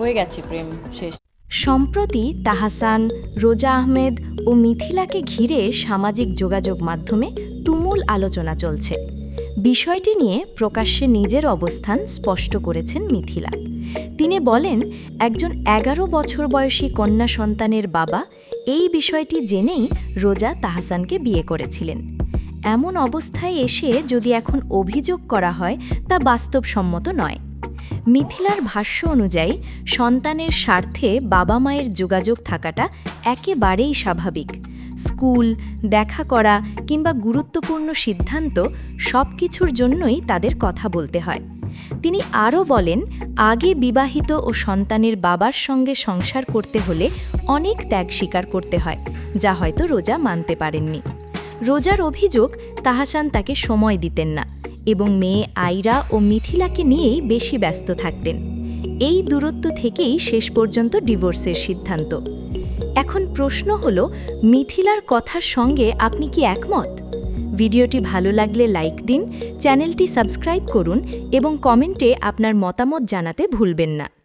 হয়ে গেছে প্রেম শেষ। সম্প্রতি তাহাসান, রোজা আহমেদ ও মিথিলাকে ঘিরে সামাজিক যোগাযোগ মাধ্যমে তুমুল আলোচনা চলছে। বিষয়টি নিয়ে প্রকাশ্যে নিজের অবস্থান স্পষ্ট করেছেন মিথিলা। তিনি বলেন, একজন এগারো বছর বয়সী কন্যা সন্তানের বাবা এই বিষয়টি জেনেই রোজা তাহাসানকে বিয়ে করেছিলেন। এমন অবস্থায় এসে যদি এখন অভিযোগ করা হয়, তা বাস্তবসম্মত নয়। মিথিলার ভাষ্য অনুযায়ী, সন্তানের স্বার্থে বাবা মায়ের যোগাযোগ থাকাটা একেবারেই স্বাভাবিক। স্কুল, দেখা করা কিংবা গুরুত্বপূর্ণ সিদ্ধান্ত সব কিছুর জন্যই তাদের কথা বলতে হয়। তিনি আরও বলেন, আগে বিবাহিত ও সন্তানের বাবার সঙ্গে সংসার করতে হলে অনেক ত্যাগ স্বীকার করতে হয়, যা হয়তো রোজা মানতে পারেননি। রোজার অভিযোগ, তাহাসান তাকে সময় দিতেন না এবং মেয়ে আইরা ও মিথিলাকে নিয়েই বেশি ব্যস্ত থাকতেন। এই দূরত্ব থেকেই শেষ পর্যন্ত ডিভোর্সের সিদ্ধান্ত। এখন প্রশ্ন হল, মিথিলার কথার সঙ্গে আপনি কি একমত? ভিডিওটি ভালো লাগলে লাইক দিন, চ্যানেলটি সাবস্ক্রাইব করুন এবং কমেন্টে আপনার মতামত জানাতে ভুলবেন না।